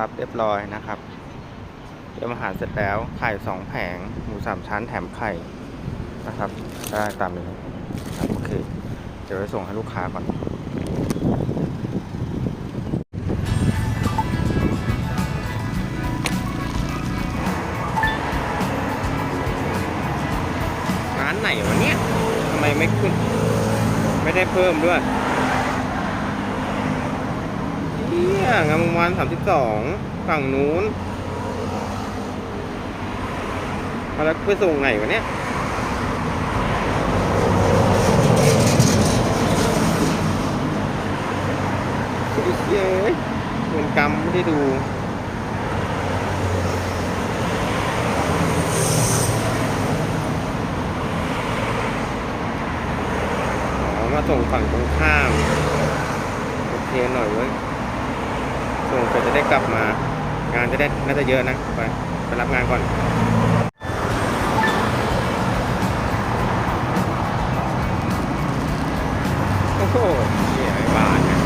รับเรียบร้อยนะครับเตรียมอาหารเสร็จแล้วไข่สองแผงหมูสามชั้นแถมไข่นะครับได้ตามนี้ครับโอเคเดี๋ยวไปส่งให้ลูกค้าก่อนร้านไหนวะเนี่ยทำไมไม่ขึ้น ไม่ได้เพิ่มด้วย เฮียงามวงวานสามสิบสองฝั่งนู้นเอาแล้วไปส่งไหนวะเนี่ยไอ้เหี้ยเอ้ยเหมือนกรรมไม่ได้ดูอ๋อมาส่งฝั่งตรงข้าม โอเคหน่อยเว้ย เสร็จจะได้กลับมางานจะได้น่าจะเยอะนะไปไปรับงานก่อนโอ้โหเหี้ยไอ้บ้านเนี่ย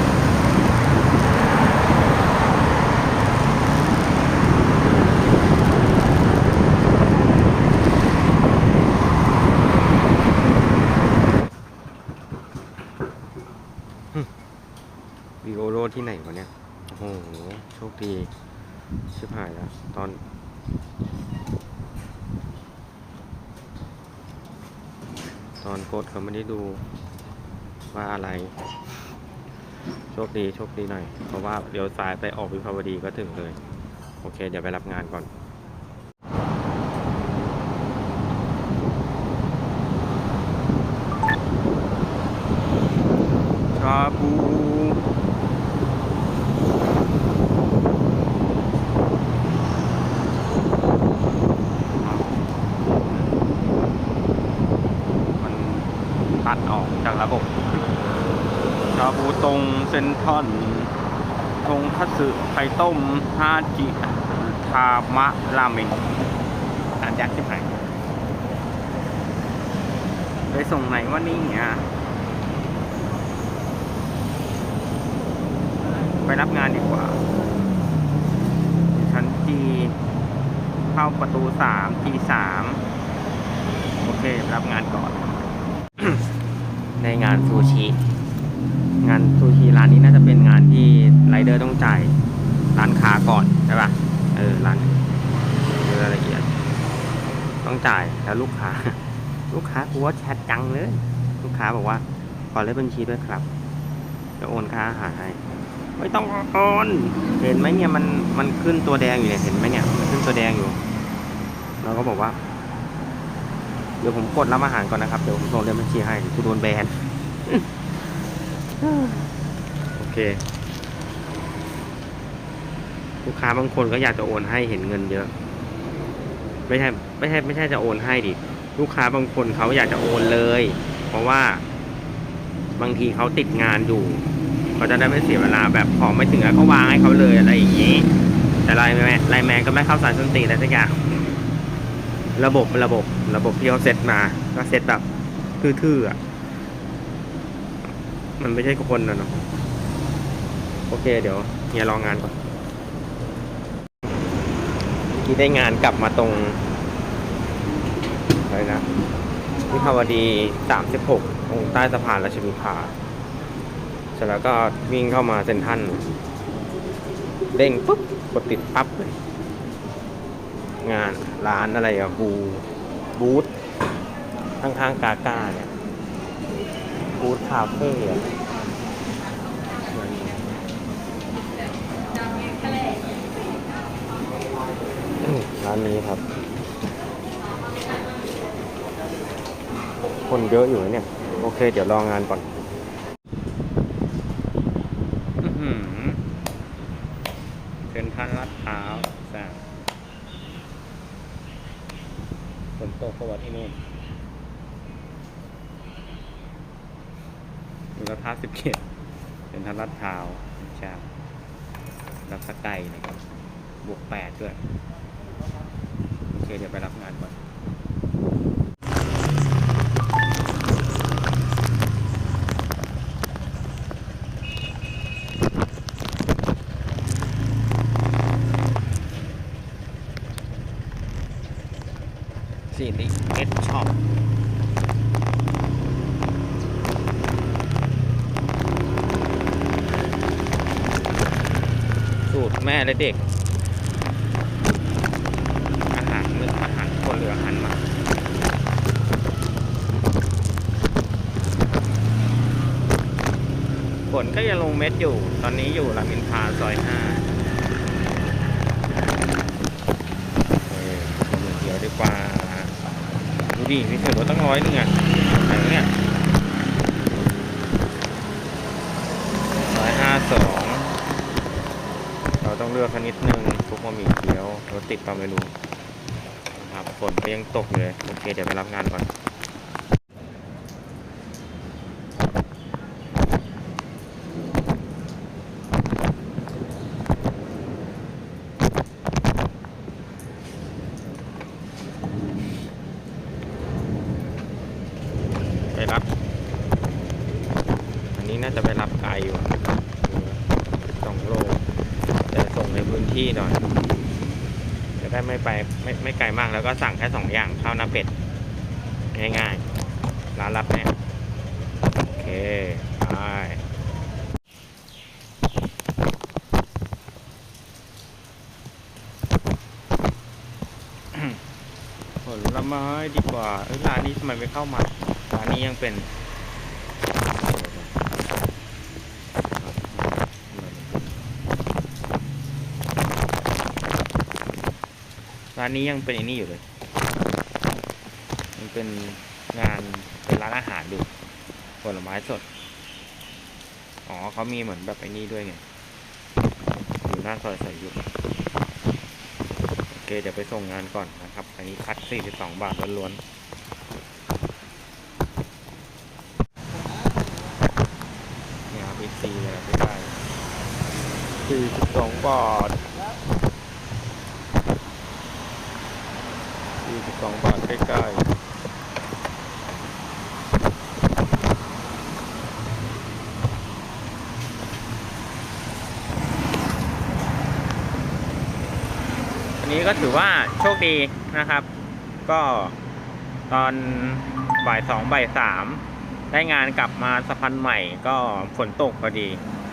วีโอโรที่ไหนวะเนี่ย โชคดีชิบหายแล้วตอนตอนกดเขาไม่ได้ดูว่าอะไร โชคดีโชคดีหน่อย เพราะว่าเดี๋ยวซ้ายไปออกวิภาวดีก็ถึงเลย โอเค เดี๋ยวไปรับงานก่อนชาบูมันตัดออกจากระบบ ชาบูตรงเซนทรันทงคัตสึไข่ต้มฮาจิทามะราเมงอ่านยากชิบหายไปส่งไหนวะนี่เนี่ยไปรับงานดีกว่า ชั้นจีเข้าประตูสามจีสามโอเครับงานก่อน ในงานซูชิ งานซูชิร้านนี้น่าจะเป็นงานที่ไรเดอร์ต้องจ่ายร้านค้าก่อนใช่ปะเออร้านรายละเอียด ต้องจ่ายแล้วลูกค้า ลูกค้ากลัวแชทจังเลย ลูกค้าบอกว่า ขอเลขบัญชีด้วยครับ จะโอนค่าอาหารให้ไม่ต้องโอนเห็นไหมเนี่ยมันมันขึ้นตัวแดงอยู่เนี่ยเห็นไหมเนี่ยมันขึ้นตัวแดงอยู่ เราก็บอกว่า เดี๋ยวผมกดรับอาหารก่อนนะครับ เดี๋ยวผมส่งเลขบัญชีให้กูโดนแบน โอเค ลูกค้าบางคนก็อยากจะโอนให้เห็นเงินเยอะ ไม่ใช่ไม่ใช่ไม่ใช่จะโอนให้ดิ ลูกค้าบางคนเขาอยากจะโอนเลย เพราะว่า บางทีเขาติดงานอยู่เขาจะได้ไม่เสียเวลาแบบของไม่ถึงแล้วก็วางให้เขาเลยอะไรอย่างนี้ แต่ไลน์แมนไลน์แมนก็ไม่เข้าสายส้นตีอะไรสักอย่างระบบระบบระบบที่เขาเซตมา ก็เซตแบบทื่อๆอะ มันไม่ใช่คนนะเนาะโอเค เดี๋ยวเฮียรองานก่อนเมื่อกี้ได้งานกลับมาตรงอะไรนะวิภาวดีสามสิบหกตรงใต้สะพานราชบุรพาเสร็จแล้วก็วิ่งเข้ามาเซ็นทันเด้งปุ๊บกดติดปั๊บเลยงานร้านอะไรอะบูบูธข้างๆกากาเนี่ยบูธคาเฟ่อะ นี้ครับ คนเยอะอยู่เนี่ย โอเค เดี๋ยวรองานก่อนเป็นทันลาดพร้าวแซ่บฝนตกเพระว่าที่นู่นมูลค่าสิบเจ็ดเป็นทันลาดพร้าวใช่รับสกายนะครับบวกแปดด้วย โอเคเดี๋ยวไปรับงานก่อนสิริเอ็สชอบสูตรแม่และเด็การคนหรืออาหารหมาฝนก็ยังลงเม็ดอยู่ ตอนนี้อยู่รามินทราซอยห้าเออเอามือเดียวดีกว่า ดูดิมีเถือว่าตั้งร้อยนึงอะไหนเนี่ยร้อยห้าสอง เราต้องเลือกคันนิดนึงทุกมามีเกี๊ยวรถติดปะไม่รู้ ฝนก็ยังตกอยู่เลย โอเค เดี๋ยวไปรับงานก่อนไปรับ อันนี้น่าจะไปรับไกลอยู่สองโลแต่ส่งในพื้นที่หน่อย ได้ไม่ไปไม่ไม่ไกลมากแล้วก็สั่งแค่สองอย่างข้าวหน้าเป็ด ง่ายๆ ร้านรับแน่โอเคไปผลไม้ดีกว่าร้านนี้ทำไมไม่เข้ามาร้านนี้ยังเป็น ร้านนี้ยังเป็นอ้นี่อยู่เลย มันเป็นงานเป็นร้านอาหารอยู่ผลไม้สด อ๋อเขามีเหมือนแบบไอ้นี่ด้วยไง อยู่หน้าซอยสายยุโอเคเดี๋ยวไปส่งงานก่อนนะครับ อันนี้คัด 42 บาทล้วนๆเนี่ยครับ XC เลยไม่ได้42 บาท 42 บาทใกล้ๆ อันนี้ก็ ถือว่าโชคดีนะครับ ก็ตอนบ่ายสองบ่ายสามได้งานกลับมาสะพานใหม่ก็ฝนตกพอดี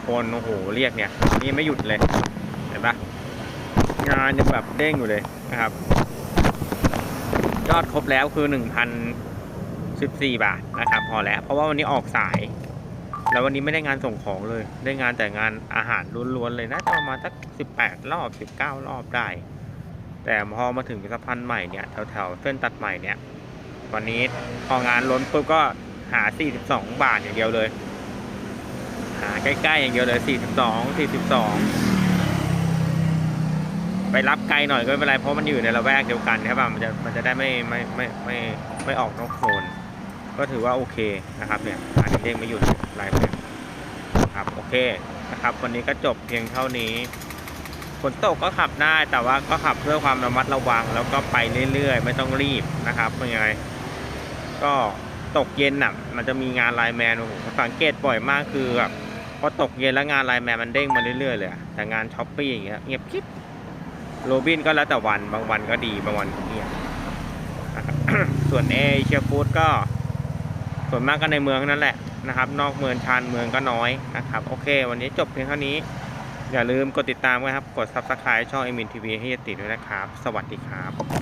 คนโอ้โหเรียกเนี่ย นี่ไม่หยุดเลยเห็นปะงานยังแบบเด้งอยู่เลยนะครับ ยอดครบแล้วคือ1,014บสี่บาทนะครับ พอแล้ว เพราะว่าวันนี้ออกสาย แล้ววันนี้ไม่ได้งานส่งของเลย ได้งานแต่งานอาหารล้วนๆเลยน่าจะประมาณสัก18รอบ19รอบได้ แต่พอมาถึงสะพานใหม่เนี่ยแถวๆเส้นตัดใหม่เนี่ยวันนี้พองานล้นปุ๊บก็หา 42 บาทอย่างเดียวเลย หาใกล้ๆอย่างเดียวเลย 42 42 ไปรับไกลหน่อยก็ไม่เป็นไรเพราะมันอยู่ในละแวกเดียวกันใช่ป่ะมันจะมันจะได้ไม่ไม่ไม่ไม่ไม่ออกนอกโซนก็ถือว่าโอเคนะครับเนี่ยอันนี้เด้งไม่หยุดลายแรงครับโอเคนะครับ วันนี้ก็จบเพียงเท่านี้ ฝนตกก็ขับได้แต่ว่าก็ขับเพื่อความระมัดระวัง แล้วก็ไปเรื่อยๆ ไม่ต้องรีบนะครับเป็นยังไงก็ตกเย็นน่ะมันจะมีงานไลน์แมนโอ้โหสังเกตบ่อยมากคือแบบพอตกเย็นแล้วงานไลน์แมนมันเด้งมาเรื่อยๆเลยแต่งานช้อปปี้อย่างเงี้ยเงียบกิ๊บโรบินก็แล้วแต่วันบางวันก็ดีบางวันก็เงียบนะครับส่วนเอเชียฟูดก็ ส่วนมากก็ในเมืองนั่นแหละนะครับ นอกเมืองชานเมืองก็น้อยนะครับ โอเค วันนี้จบเพียงเท่านี้ อย่าลืมกดติดตามกันครับ กด subscribe ช่องเอ็มินทีวีให้ยติดด้วยนะครับ สวัสดีครับ